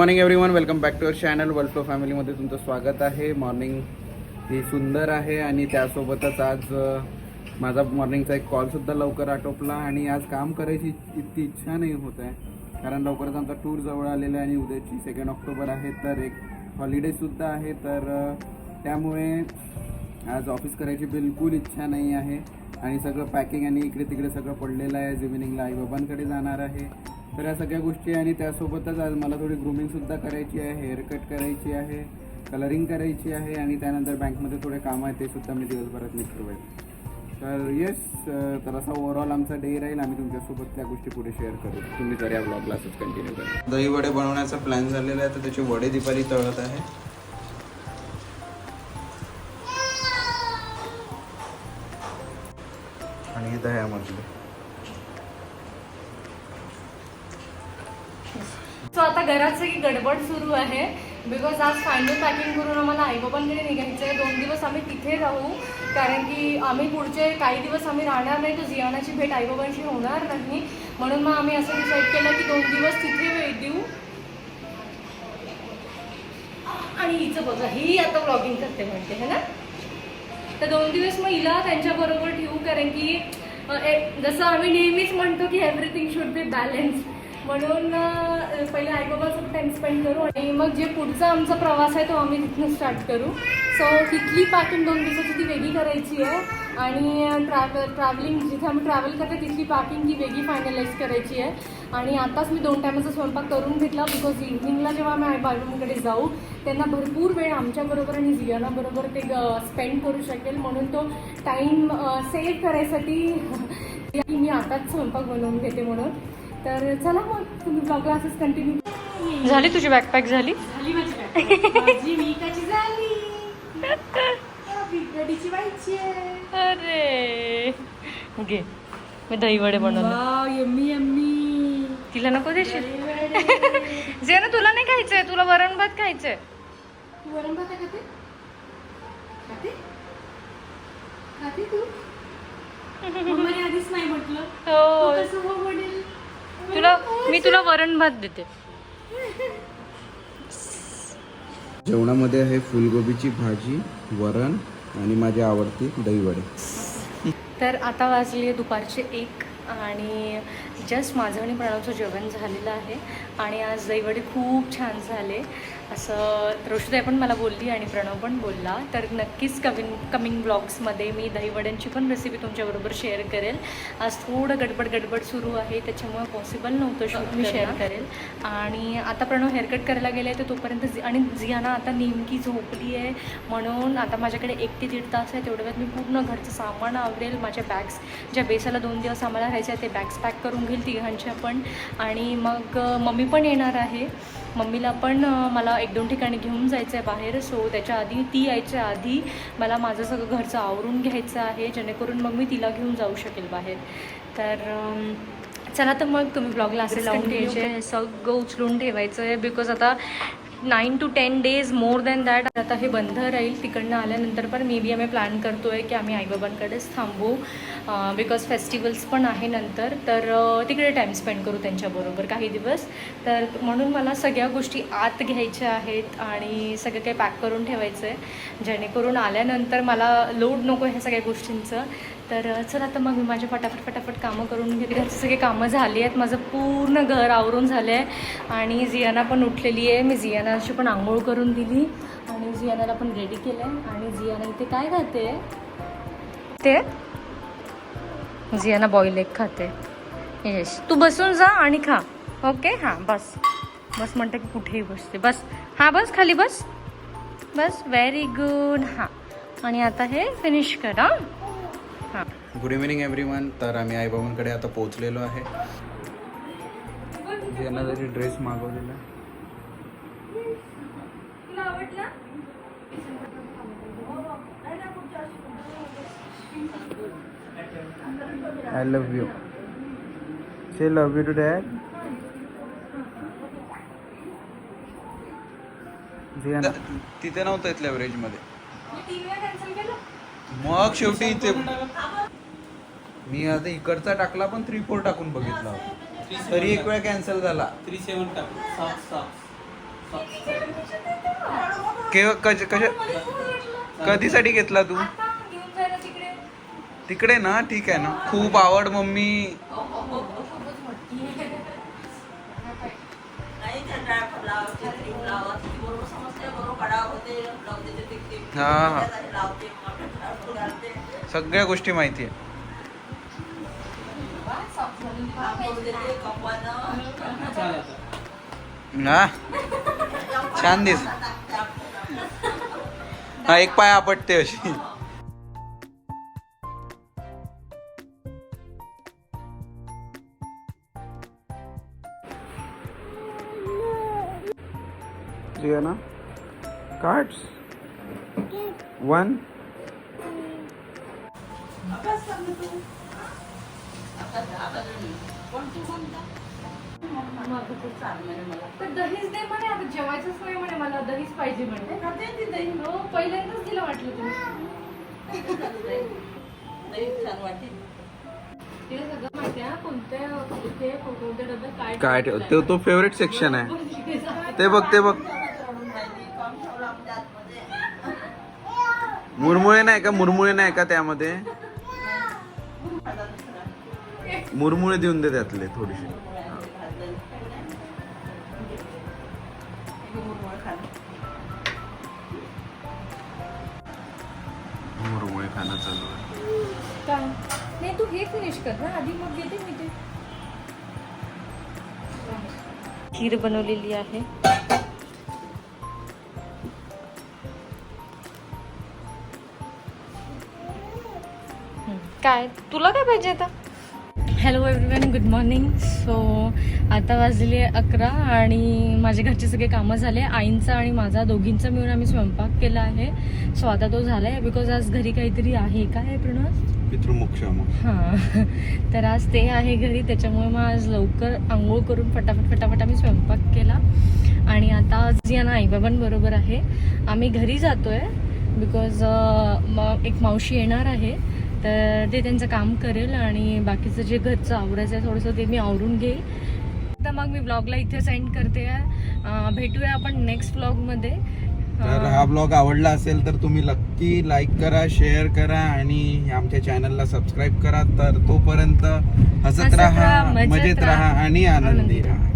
Morning everyone welcome back to our channel world flow फॅमिलीमध्ये तुमचं स्वागत आहे. मॉर्निंग ही सुंदर आहे आणि त्यासोबतच आज माझा मॉर्निंगचा एक कॉलसुद्धा लवकर आटोपला आणि आज काम करायची इतकी इच्छा नाही होत आहे. कारण लवकरच आमचा टूर जवळ आलेला आहे आणि उद्याची सेकंड ऑक्टोबर आहे तर एक हॉलिडेसुद्धा आहे. तर त्यामुळे आज ऑफिस करायची बिलकुल इच्छा नाही आहे. आणि सगळं पॅकिंग आणि इकडे तिकडे सगळं पडलेलं आहे. जिमिनिंगला इव्हिनिंगला आईबाबांकडे जाणार आहे. तर या सगळ्या गोष्टी आणि त्यासोबतच आज मला थोडी ग्रुमिंगसुद्धा करायची आहे हेअरकट करायची आहे कलरिंग करायची आहे आणि त्यानंतर बँकमध्ये थोडे कामं आहेत ते सुद्धा मी दिवसभरात निघतो तर येस तर असा ओव्हरऑल आमचा डे राहील. आम्ही तुमच्यासोबत त्या गोष्टी पुढे शेअर करू. तुम्ही तर या ब्लॉगला असंच कंटिन्यू करा. दही वडे बनवण्याचा प्लॅन झालेला आहे तर त्याचे वडे दिपारी तळत आहे. आणि हे दह्यामधले. आता घरात सगळी गडबड सुरू आहे. बिकॉज आज फायनल पॅकिंग करून आम्हाला आईबाबांकडे निघायचं आहे दोन दिवस आम्ही तिथे राहू. कारण की आम्ही पुढचे काही दिवस आम्ही राहणार नाही. तर जियानाची भेट आईबाबांशी होणार नाही. म्हणून मग आम्ही असं डिसाईड केलं की दोन दिवस तिथे वेळ देऊ. आणि हिचं बघा ही आता ब्लॉगिंग करते म्हणते है ना? तर दोन दिवस मग हिला त्यांच्याबरोबर ठेवू. कारण की ए- जसं आम्ही नेहमीच म्हणतो की एव्हरीथिंग शुड बी बॅलेन्स म्हणून पहिले पहिले आईबाबासोबत टाईम स्पेंड करू आणि मग जे पुढचा आमचा प्रवास आहे तो आम्ही तिथनं स्टार्ट करू. सो तिथली पार्किंग दोन दिवसाची ती वेगळी करायची आहे आणि ट्रॅव्हल ट्रॅव्हलिंग जिथे आम्ही ट्रॅव्हल करते तिथली पार्किंग ही वेगळी फायनलाइज करायची आहे. आणि आताच मी दोन टायमाचा स्वयंपाक करून घेतला बिकॉज इव्हनिंगला जेव्हा आम्ही बायबांकडे जाऊ त्यांना भरपूर वेळ आमच्याबरोबर आणि जियानाबरोबर ते स्पेंड करू शकेल. म्हणून तो टाईम सेव्ह करायसाठी मी आताच स्वयंपाक बनवून घेते म्हणून. तर चला मग तुम्ही ब्लॉगला असंच कंटिन्यू झाली तुझी बॅकपॅक झाली? माझी व्हायची अरे. घे. मी दही वडे बनवले. Wow yummy yummy. तिला नको देशील? जे ना तुला नाही खायचंय तुला वरण भात खायचंय. तू वरण भात खाते? खाते? खाते तू? आधीच नाही म्हटलं. हो. तुला मी तुला वरण भात देते. जेवणामध्ये आहे फुलगोबीची भाजी वरण आणि माझी आवडती दही वडे तर आता वाजले दुपारचे एक आणि जस्ट माझं आणि प्रणवचं जेवण झालेलं आहे आणि आज दहीवडे खूप छान झाले. असं ऋषुदाई पण मला बोलली आणि प्रणव पण बोलला. तर नक्कीच कमिंग कमिंग ब्लॉग्समध्ये मी दहीवड्यांची पण रेसिपी तुमच्याबरोबर शेअर करेल. आज थोडं गडबड गडबड सुरू आहे त्याच्यामुळे पॉसिबल नव्हतं शूट मी शेअर करेल. आणि आता प्रणव हेअरकट करायला गेले तर तोपर्यंत झि- आणि जियाना आता नेमकी झोपली आहे म्हणून आता माझ्याकडे एक ते दीड तास आहे तेवढ्या वेळात मी पूर्ण घरचं सामान आवरेल. माझ्या बॅग्स ज्या बेसाला दोन दिवस आम्हाला राहायच्या ते बॅग्स पॅक करून घेईल तिघांच्या पण आणि मग मम्मी पण येणार आहे. मम्मीला पण मला एक दोन ठिकाणी घेऊन जायचं आहे बाहेर. सो त्याच्या आधी ती यायच्या आधी मला माझं सगळं घरचं आवरून घ्यायचं आहे. जेणेकरून मग मी तिला घेऊन जाऊ शकेल बाहेर. तर चला तर मग तुम्ही ब्लॉगला असे लावून घ्यायचे हे सगळं उचलून ठेवायचं आहे बिकॉज आता nine to ten days more than that आता हे बंद राहील तिकडनं आल्यानंतर पण मे बी आम्ही प्लॅन करतो आहे की आम्ही आईबाबांकडेच थांबू बिकॉज फेस्टिवल्स पण आहे नंतर. तर तिकडे टाईम स्पेंड करू त्यांच्याबरोबर काही दिवस. तर म्हणून मला सगळ्या गोष्टी आत घ्यायच्या आहेत आणि सगळं काही पॅक करून ठेवायचं आहे जेणेकरून आल्यानंतर मला लोड नको ह्या सगळ्या गोष्टींचं. तर चला तर मग मी माझे फटाफट फटाफट कामं करून घेते. घरचे सगळे कामं झाली आहेत. माझं पूर्ण घर आवरून झालं आहे आणि जियाना पण उठलेली आहे. मी जियानाची पण आंघोळ करून दिली. आणि जियानाला पण रेडी केलं आहे आणि जियाना इथे काय खाते? ते? जियाना बॉईल एक खाते. येस तू बसून जा आणि खा. ओके हां बस. बस म्हणते की कुठेही बसते. बस. हां बस. खाली बस. बस. व्हेरी गुड हां. आणि आता हे फिनिश करा गुड इव्हिनिंग एव्हरी वन तर आम्ही आईबाबांकडे आता पोहोचलेलो आहे. यांना जरी ड्रेस मागवलेला. I love you say love you too dad तिथे नव्हतं इथल्या मध्ये. मग शेवटी इथे मी आता इकडचा टाकला पण थ्री फोर टाकून बघितला होता. तरी एक वेळ कॅन्सल झाला. थ्री सेवन टाक. केव्हा कश कशा कधीसाठी घेतला तू? तिकडे. ना? ठीक आहे ना. खूप आवड मम्मी. हा हा. सगळ्या गोष्टी माहिती आहे. ना छान दिस. हा एक पाय आपटते अशी. ना cards. वन तर दहीच दे म्हणे आता जेवायचंच नाही म्हणे मला दहीच पाहिजे म्हणे दही हो पहिल्यांदाच दिलं वाटलं तुम्ही तिला सगळं काय ठेव? तो फेवरेट सेक्शन आहे. ते बघ ते बघ. मुरमुळे नाही का? मुरमुळे नाही का त्यामध्ये? मुरमुळे देऊन दे त्यातले थोडीशी. मुरमुळे खाणं चालू आहे. काय? नाही तू हे फिनिश कर ना. आधी मग घेते मी ते. खीर बनवलेली आहे. काय? तुला काय पाहिजे आता? Hello everyone good morning so आता वाजलेली आहे अकरा आणि माझे घरचे सगळे कामं झाले. आईंचा आणि माझा दोघींचा मिळून आम्ही स्वयंपाक केला आहे. सो आता तो झाला आहे बिकॉज आज घरी काहीतरी आहे. काय आहे प्रणव? पितृमोक्षम हां. तर आज ते आहे घरी. त्याच्यामुळे मग आज लवकर आंघोळ करून फटाफट फटाफट आम्ही स्वयंपाक केला. आणि आता आज या ना आईबाबांबरोबर आहे. आम्ही घरी जातो आहे बिकॉज मग एक मावशी येणार आहे. तर ते त्यांचं काम करेल आणि बाकीचं जे घरचं आवरायचं आहे थोडंसं ते मी आवरून घेईल. तर मग मी ब्लॉगला इथे सेंड करते. भेटूया आपण नेक्स्ट ब्लॉगमध्ये तर हा ब्लॉग आवडला असेल तर तुम्ही नक्की लाईक करा शेअर करा आणि आमच्या चॅनलला सबस्क्राईब करा. तर तोपर्यंत हसत राहा मजेत राहा आणि आनंदी राहा.